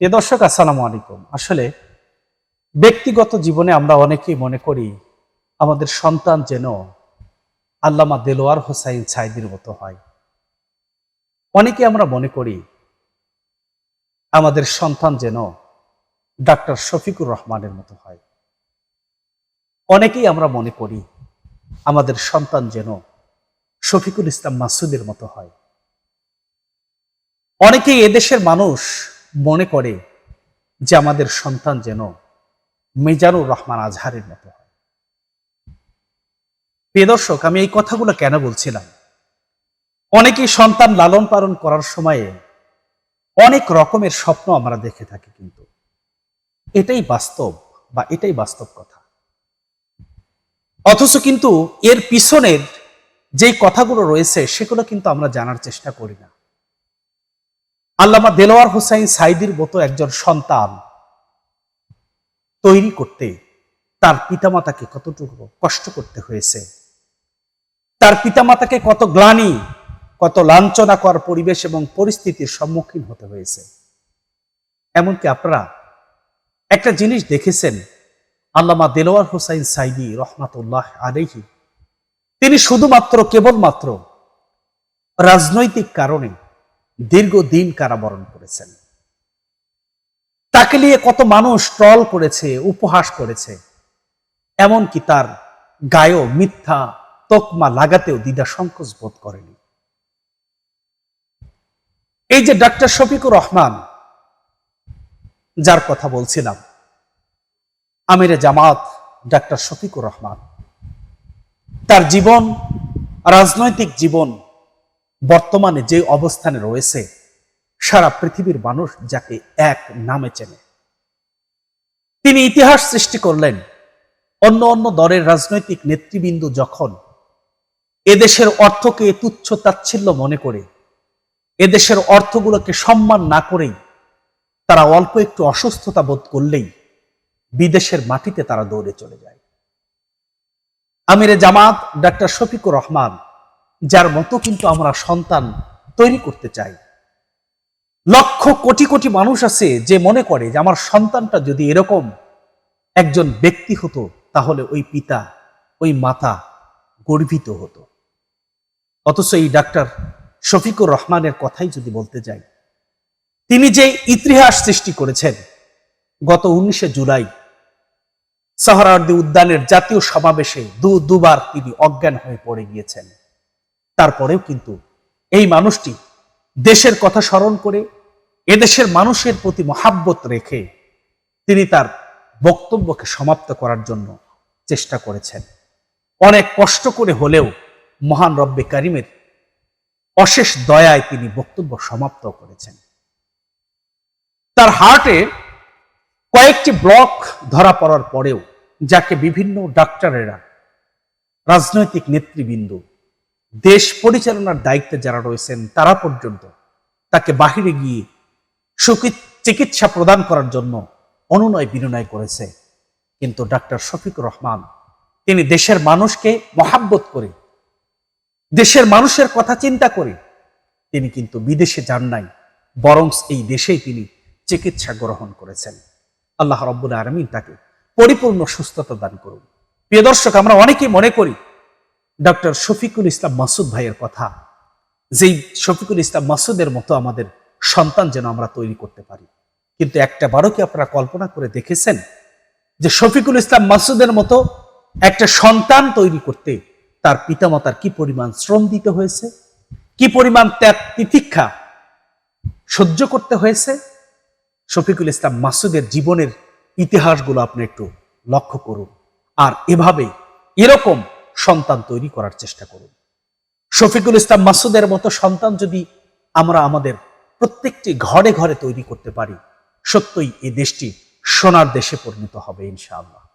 এ দর্শক, আসসালামু আলাইকুম। আসলে ব্যক্তিগত জীবনে আমরা অনেকেই মনে করি আমাদের সন্তান যেন আল্লামা দেলোয়ার হোসাইন সাইদির মতো হয়। অনেকে আমরা মনে করি আমাদের সন্তান যেন ডাক্তার শফিকুর রহমানের মতো হয়। অনেকেই আমরা মনে করি আমাদের সন্তান যেন শফিকুল ইসলাম মাসুদের মতো হয়। অনেকেই এদেশের মানুষ মনে করে যে আমাদের সন্তান যেন মেজারুর রহমান আজহারের মতো হয়। প্রিয় আমি এই কথাগুলো কেন বলছিলাম? অনেকেই সন্তান লালন পালন করার সময়ে অনেক রকমের স্বপ্ন আমরা দেখে থাকি কিন্তু। এটাই বাস্তব বা এটাই বাস্তব কথা। অথচ কিন্তু এর পিছনের যেই কথাগুলো রয়েছে, সেগুলো কিন্তু আমরা জানার চেষ্টা করি না। আল্লামা দেলোয়ার হোসাইন সাইদির মতো একজন সন্তান তৈরি করতে তার পিতামাতাকে কতটুকু কষ্ট করতে হয়েছে? তার পিতামাতাকে কত গ্লানি, কত লাঞ্ছনাকর পরিবেশ এবং পরিস্থিতির সম্মুখীন হতে হয়েছে? এমনকি আপনারা একটা জিনিস দেখেছেন, আল্লামা দেলোয়ার হোসাইন সাইদি রহমাতুল্লাহ আলহি তিনি শুধুমাত্র, কেবলমাত্র রাজনৈতিক কারণে দীর্ঘদিন কারাবরণ করেছেন। তাকে নিয়ে কত মানুষ ট্রল করেছে, উপহাস করেছে, এমনকি তার গায়েও মিথ্যা তকমা লাগাতেও দ্বিধা সংকোচ বোধ করেনি। এই যে ডাক্তার শফিকুর রহমান, যার কথা বলছিলাম, আমিরে জামাত ডাক্তার শফিকুর রহমান, তার জীবন, রাজনৈতিক জীবন বর্তমানে যে অবস্থানে রয়েছে, সারা পৃথিবীর মানুষ যাকে এক নামে চেনে। তিনি ইতিহাস সৃষ্টি করলেন। অন্য অন্য দলের রাজনৈতিক নেতৃবৃন্দ যখন এদেশের অর্থকে তুচ্ছ তাচ্ছিল্য মনে করে, এদেশের অর্থগুলোকে সম্মান না করেই তারা অল্প একটু অসুস্থতা বোধ করলেই বিদেশের মাটিতে তারা দৌড়ে চলে যায়। আমিরে জামাত ডাক্তার শফিকুর রহমান যার মতো কিন্তু আমরা সন্তান তৈরি করতে চাই। লক্ষ কোটি কোটি মানুষ আছে যে মনে করে যে আমার সন্তানটা যদি এরকম একজন ব্যক্তি হতো, তাহলে ওই পিতা, ওই মাতা গর্বিত হতো। অথচ এই ডাক্তার শফিকুর রহমানের কথাই যদি বলতে যাই, তিনি যে ইতিহাস সৃষ্টি করেছেন, গত উনিশে জুলাই সাহারার্দি উদ্যানের জাতীয় সমাবেশে দু দুবার তিনি অজ্ঞান হয়ে পড়ে গিয়েছেন। তারপরেও কিন্তু এই মানুষটি দেশের কথা স্মরণ করে, এদেশের মানুষের প্রতি মহাব্বত রেখে তিনি তার বক্তব্যকে সমাপ্ত করার জন্য চেষ্টা করেছেন। অনেক কষ্ট করে হলেও মহান রব্বে কারিমের অশেষ দয়ায় তিনি বক্তব্য সমাপ্ত করেছেন। তার হার্টে কয়েকটি ব্লক ধরা পড়ার পরেও যাকে বিভিন্ন ডাক্তারেরা রাজনৈতিক নেতৃবৃন্দ দেশ পরিচালনার দায়িত্বে যারা রয়েছেন, তারা পর্যন্ত তাকে বাহিরে গিয়ে চিকিৎসা প্রদান করার জন্য অনুনয় বিনয় করেছে। কিন্তু ডাক্তার শফিকুর রহমান, তিনি দেশের মানুষকে মহাব্বত করে, দেশের মানুষের কথা চিন্তা করে, তিনি কিন্তু বিদেশে যান নাই, বরং এই দেশেই তিনি চিকিৎসা গ্রহণ করেছেন। আল্লাহ রব্বুল আলমিন তাকে পরিপূর্ণ সুস্থতা দান করুন। প্রিয় দর্শক, আমরা অনেকেই মনে করি ডক্টর শফিকুল ইসলাম মাসুদ ভাইয়ের কথা। যেই শফিকুল ইসলাম মাসুদের মতো আমাদের সন্তান যেন আমরা তৈরি করতে পারি। কিন্তু একটা বারো কি আপনারা কল্পনা করে দেখেছেন যে শফিকুল ইসলাম মাসুদের মতো একটা সন্তান তৈরি করতে তার পিতামাতার কি পরিমাণ শ্রম দিতে হয়েছে? কি পরিমাণ ত্যাগ তিতিক্ষা সহ্য করতে হয়েছে? শফিকুল ইসলাম মাসুদের জীবনের ইতিহাসগুলো আপনি একটু লক্ষ্য করুন। আর এভাবে এরকম সন্তান তৈরি করার চেষ্টা করুন। শফিকুল ইসলাম মাসুদের মতো সন্তান যদি আমরা আমাদের প্রত্যেকটি ঘরে ঘরে তৈরি করতে পারি, সত্যই এই দেশটি সোনার দেশে পরিণত হবে ইনশাআল্লাহ।